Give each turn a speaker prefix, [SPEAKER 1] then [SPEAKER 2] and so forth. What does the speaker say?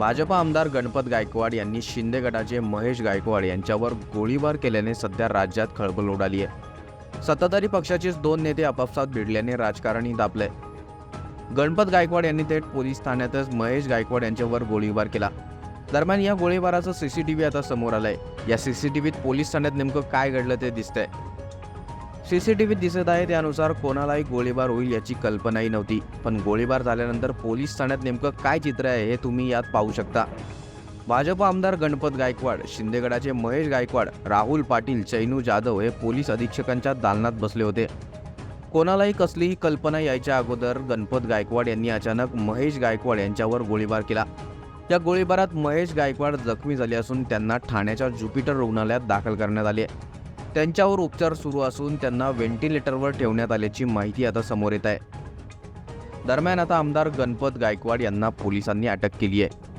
[SPEAKER 1] भाजपा आमदार गणपत गायकवाड यांनी शिंदे गटाचे महेश गायकवाड यांच्यावर गोळीबार केल्याने सध्या राज्यात खळबळ उडाली आहे. सत्ताधारी पक्षाचेच दोन नेते आपापसात भिडल्याने राजकारणी दाबलंय. गणपत गायकवाड यांनी थेट पोलीस ठाण्यातच महेश गायकवाड यांच्यावर गोळीबार केला. दरम्यान या गोळीबाराचं सीसीटीव्ही आता समोर आलाय. या सीसीटीव्हीत पोलीस ठाण्यात नेमकं काय घडलं ते दिसतंय. सीसीटीव्हीत दिसत आहे त्यानुसार कोणालाही गोळीबार होईल याची कल्पनाही नव्हती. पण गोळीबार झाल्यानंतर पोलीस ठाण्यात नेमकं काय चित्र आहे हे तुम्ही यात पाहू शकता. भाजप आमदार गणपत गायकवाड शिंदेगडाचे महेश गायकवाड राहुल पाटील चैनू जाधव हे पोलीस अधीक्षकांच्या दालनात बसले होते. कोणालाही कसलीही कल्पना यायच्या अगोदर गणपत गायकवाड यांनी अचानक महेश गायकवाड यांच्यावर गोळीबार केला. या गोळीबारात महेश गायकवाड जखमी झाले असून त्यांना ठाण्याच्या ज्युपिटर रुग्णालयात दाखल करण्यात आले त्यांच्यावर उपचार सुरू असून त्यांना व्हेंटिलेटरवर ठेवण्यात आल्याची माहिती आता समोर येत आहे. दरम्यान आता आमदार गणपत गायकवाड यांना पोलिसांनी अटक केली आहे.